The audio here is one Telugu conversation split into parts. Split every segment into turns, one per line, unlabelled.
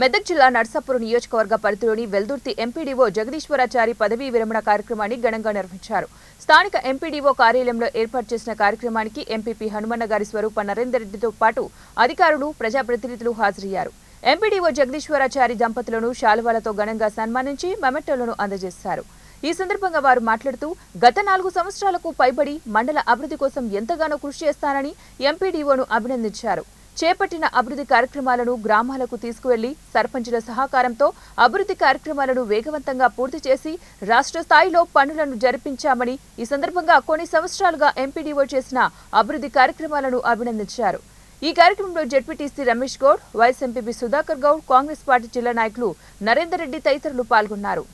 మెదక్ జిల్లా నర్సాపురం నియోజకవర్గ పరిధిలోని వెల్దుర్తి ఎంపీడీఓ జగదీశ్వరాచారి పదవీ విరమణ కార్యక్రమాన్ని ఘనంగా నిర్వహించారు. స్థానిక ఎంపీడీఓ కార్యాలయంలో ఏర్పాటు చేసిన కార్యక్రమానికి ఎంపీపీ హనుమన్న గారి స్వరూప నరేందర్ రెడ్డితో పాటు అధికారులు ప్రజాప్రతినిధులు హాజరయ్యారు. ఎంపీడీఓ జగదీశ్వరాచారి దంపతులను శాలువాలతో ఘనంగా సన్మానించి మెమెట్టోలను అందజేశారు. ఈ సందర్భంగా వారు మాట్లాడుతూ గత నాలుగు సంవత్సరాలకు పైబడి మండల అభివృద్ధి కోసం ఎంతగానో కృషి చేస్తానని ఎంపీడీఓను అభినందించారు. చేపట్టిన అభివృద్ధి కార్యక్రమాలను గ్రామాలకు తీసుకువెళ్ళి సర్పంచుల సహకారంతో అభివృద్ధి కార్యక్రమాలను వేగవంతంగా పూర్తి చేసి రాష్ట్ర స్థాయిలో పనులను జరిపించామని ఈ సందర్భంగా కొన్ని సంవత్సరాలుగా ఎంపీడీఓ చేసిన అభివృద్ధి కార్యక్రమాలను అభినందించారు. ఈ కార్యక్రమంలో ZPTC Ramesh Goud vice MPP Sudhakar Goud Congress party జిల్లా నాయకులు నరేందర్ రెడ్డి తదితరులు పాల్గొన్నారు.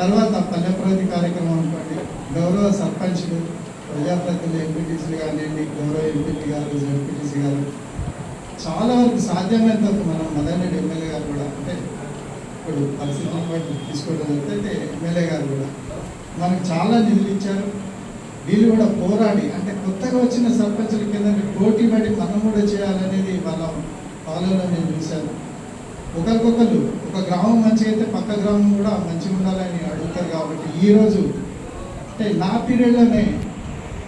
తర్వాత పల్లె కార్యక్రమం అనుకోండి గౌరవ సర్పంచ్లు ప్రజాప్రతినిధులు ఎంపీటీసీలు కానివ్వండి గౌరవ ఎంపీటీ గారు ఎంపీటీసీ గారు చాలా వరకు సాధ్యమైనంత వరకు మనం మదన్ ఎమ్మెల్యే గారు కూడా అంటే ఇప్పుడు పరిస్థితులను బట్టి తీసుకోవడం జరుగుతుంది అయితే ఎమ్మెల్యే గారు కూడా మనకు చాలా నిధులు ఇచ్చారు. వీళ్ళు కూడా పోరాడి అంటే కొత్తగా వచ్చిన సర్పంచుల కింద పోటీ పడి మనం కూడా చేయాలనేది వాళ్ళ పాలనలో నేను చూశాను. ఒకరికొకరు ఒక గ్రామం మంచిగా అయితే పక్క గ్రామం కూడా మంచిగా ఉండాలని అడుగుతారు కాబట్టి ఈరోజు అంటే నా పీరియడ్లోనే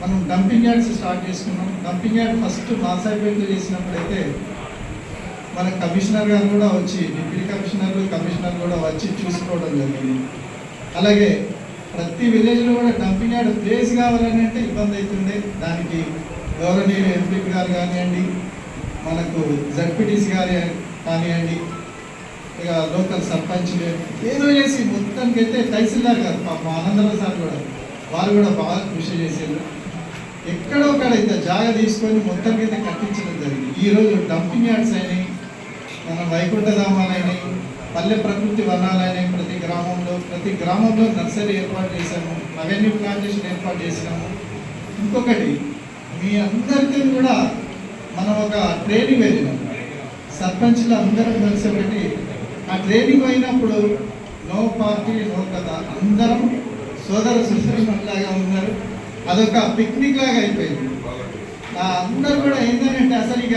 మనం డంపింగ్ యార్డ్స్ స్టార్ట్ చేసుకున్నాం. డంపింగ్ యార్డ్ ఫస్ట్ మాసాయిపేటలో చేసినప్పుడైతే మన కమిషనర్ గారు కూడా వచ్చి డిప్యూటీ కమిషనర్లు కమిషనర్ కూడా వచ్చి చూసుకోవడం జరిగింది. అలాగే ప్రతి విలేజ్లో కూడా డంపింగ్ యార్డ్ ప్లేస్ కావాలని అంటే ఇబ్బంది అవుతుండే. దానికి గౌరవనీయులు ఎంపీ గారు కానివ్వండి మనకు జడ్పీటీసీ గారు కానివ్వండి ఇక లోకల్ సర్పంచ్ ఏదో చేసి మొత్తానికి అయితే తహసీల్దార్ గారు పాపం ఆనందరావు సార్ కూడా వారు కూడా బాగా కృషి చేశారు ఎక్కడో ఒకడ అయితే జాగా తీసుకొని మొత్తం అయితే కట్టించడం జరిగింది. ఈరోజు డంపింగ్ యార్డ్స్ అయినాయి మన వైకుంఠధామాలని పల్లె ప్రకృతి వనాలైనాయి ప్రతి గ్రామంలో ప్రతి గ్రామంలో నర్సరీ ఏర్పాటు చేశాము రెవెన్యూ ప్లాంటేషన్ ఏర్పాటు చేసినాము. ఇంకొకటి మీ అందరికీ కూడా మనం ఒక ట్రైనింగ్ వెళ్ళినాం సర్పంచ్లు అందరం కలిసి ఒకటి ఆ ట్రైనింగ్ అయినప్పుడు నో పార్టీ నో కథ. అందరం సోదర సుశ్రీమలాగా ఉన్నారు. అదొక పిక్నిక్ లాగా అయిపోయింది. అందరు కూడా ఏంటంటే అసలు ఇక